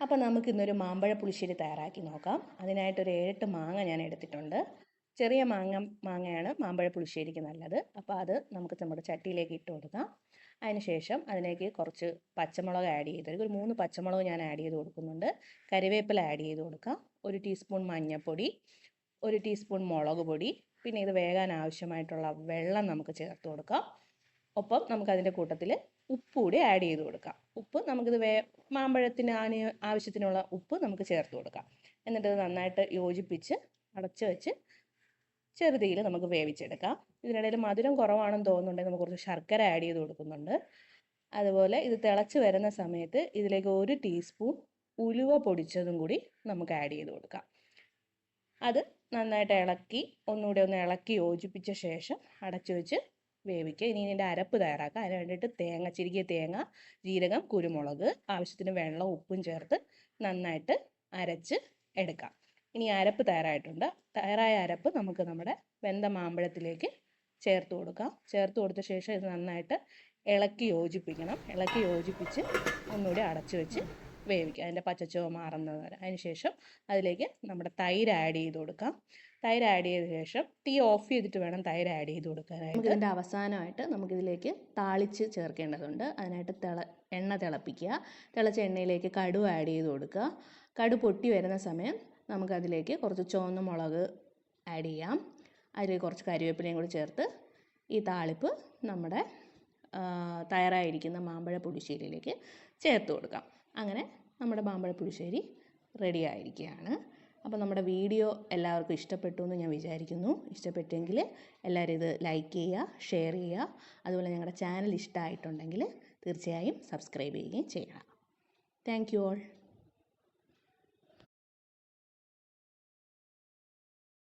അപ്പോൾ നമുക്ക് ഇന്നൊരു മാമ്പഴ പുളിശ്ശേരി തയ്യാറാക്കി നോക്കാം. അതിനായിട്ടൊരു ഏഴെട്ട് മാങ്ങ ഞാൻ എടുത്തിട്ടുണ്ട്. ചെറിയ മാങ്ങ മാങ്ങയാണ് മാമ്പഴ പുളിശ്ശേരിക്ക് നല്ലത്. അപ്പോൾ അത് നമുക്ക് നമ്മുടെ ചട്ടിയിലേക്ക് ഇട്ട് കൊടുക്കാം. അതിനുശേഷം അതിലേക്ക് കുറച്ച് പച്ചമുളക് ആഡ് ചെയ്ത് ഒരു മൂന്ന് പച്ചമുളക് ഞാൻ ആഡ് ചെയ്ത് കൊടുക്കുന്നുണ്ട്. കറിവേപ്പില ആഡ് ചെയ്ത് കൊടുക്കാം. ഒരു ടീസ്പൂൺ മഞ്ഞൾപ്പൊടി ഒരു ടീസ്പൂൺ മുളക് പൊടി. പിന്നെ ഇത് വേകാൻ ആവശ്യമായിട്ടുള്ള വെള്ളം നമുക്ക് ചേർത്ത് കൊടുക്കാം. ഒപ്പം നമുക്ക് നമുക്കതിന്റെ കൂട്ടത്തിൽ ഉപ്പ് കൂടി ആഡ് ചെയ്ത് കൊടുക്കാം. ഉപ്പ് നമുക്കിത് വേ മാമ്പഴത്തിന് ആന് ആവശ്യത്തിനുള്ള ഉപ്പ് നമുക്ക് ചേർത്ത് കൊടുക്കാം. എന്നിട്ട് നന്നായിട്ട് യോജിപ്പിച്ച് അടച്ച് വെച്ച് ചെറുതീയിൽ നമുക്ക് വേവിച്ചെടുക്കാം. ഇതിനിടയിൽ മധുരം കുറവാണെന്ന് തോന്നുന്നുണ്ടെങ്കിൽ നമുക്ക് കുറച്ച് ശർക്കര ആഡ് ചെയ്ത് കൊടുക്കുന്നുണ്ട്. അതുപോലെ ഇത് തിളച്ച് വരുന്ന സമയത്ത് ഇതിലേക്ക് ഒരു ടീസ്പൂൺ ഉലുവ പൊടിച്ചതും കൂടി നമുക്ക് ആഡ് ചെയ്ത് കൊടുക്കാം. അത് നന്നായിട്ട് ഇളക്കി ഒന്നുകൂടി ഒന്ന് ഇളക്കി യോജിപ്പിച്ച ശേഷം അടച്ചു വെച്ച് വേവിക്കുക. ഇനി ഇതിന്റെ അരപ്പ് തയ്യാറാക്കുക. അതിന് വേണ്ടിയിട്ട് തേങ്ങ ചിരുകിയ തേങ്ങ ജീരകം കുരുമുളക് ആവശ്യത്തിന് വെള്ളം ഉപ്പും ചേർത്ത് നന്നായിട്ട് അരച്ച് എടുക്കാം. ഇനി അരപ്പ് തയ്യാറായിട്ടുണ്ട്. തയ്യാറായ അരപ്പ് നമുക്ക് നമ്മുടെ വെന്ത മാമ്പഴത്തിലേക്ക് ചേർത്ത് കൊടുക്കാം. ചേർത്ത് കൊടുത്ത ശേഷം ഇത് നന്നായിട്ട് ഇളക്കി യോജിപ്പിക്കണം. ഇളക്കി യോജിപ്പിച്ച് ഒന്നുകൂടി അടച്ചു വെച്ച് വേവിക്കുക അതിന്റെ പച്ചച്ചുവ മാറുന്നത് വരെ. അതിന് ശേഷം അതിലേക്ക് നമ്മുടെ തൈര് ആഡ് ചെയ്ത് കൊടുക്കാം. തൈര് ആഡ് ചെയ്ത ശേഷം തീ ഓഫ് ചെയ്തിട്ട് വേണം തൈര് ആഡ് ചെയ്ത് കൊടുക്കാനായിട്ട്. നമുക്ക് ഇതിന്റെ അവസാനമായിട്ട് നമുക്കിതിലേക്ക് താളിച്ച് ചേർക്കേണ്ടതുണ്ട്. അതിനായിട്ട് തിള എണ്ണ തിളപ്പിക്കുക. തിളച്ച എണ്ണയിലേക്ക് കടു ആഡ് ചെയ്ത് കൊടുക്കുക. കടു പൊട്ടി വരുന്ന സമയം നമുക്കതിലേക്ക് കുറച്ച് ചുവന്ന മുളക് ആഡ് ചെയ്യാം. അതിൽ കുറച്ച് കരിവേപ്പിലയും കൂടി ചേർത്ത് ഈ താളിപ്പ് നമ്മുടെ തയ്യാറായിരിക്കുന്ന മാമ്പഴ പുളിശ്ശേരിയിലേക്ക് ചേർത്ത് കൊടുക്കാം. അങ്ങനെ നമ്മുടെ മാമ്പഴ പുളിശ്ശേരി റെഡി ആയിരിക്കുകയാണ്. അപ്പോൾ നമ്മുടെ വീഡിയോ എല്ലാവർക്കും ഇഷ്ടപ്പെട്ടു എന്ന് ഞാൻ വിചാരിക്കുന്നു. ഇഷ്ടപ്പെട്ടെങ്കിൽ എല്ലാവരും ഇത് ലൈക്ക് ചെയ്യുക ഷെയർ ചെയ്യുക. അതുപോലെ ഞങ്ങളുടെ ചാനൽ ഇഷ്ടമായിട്ടുണ്ടെങ്കിൽ തീർച്ചയായും സബ്സ്ക്രൈബ് ചെയ്യുകയും ചെയ്യണം. Thank you all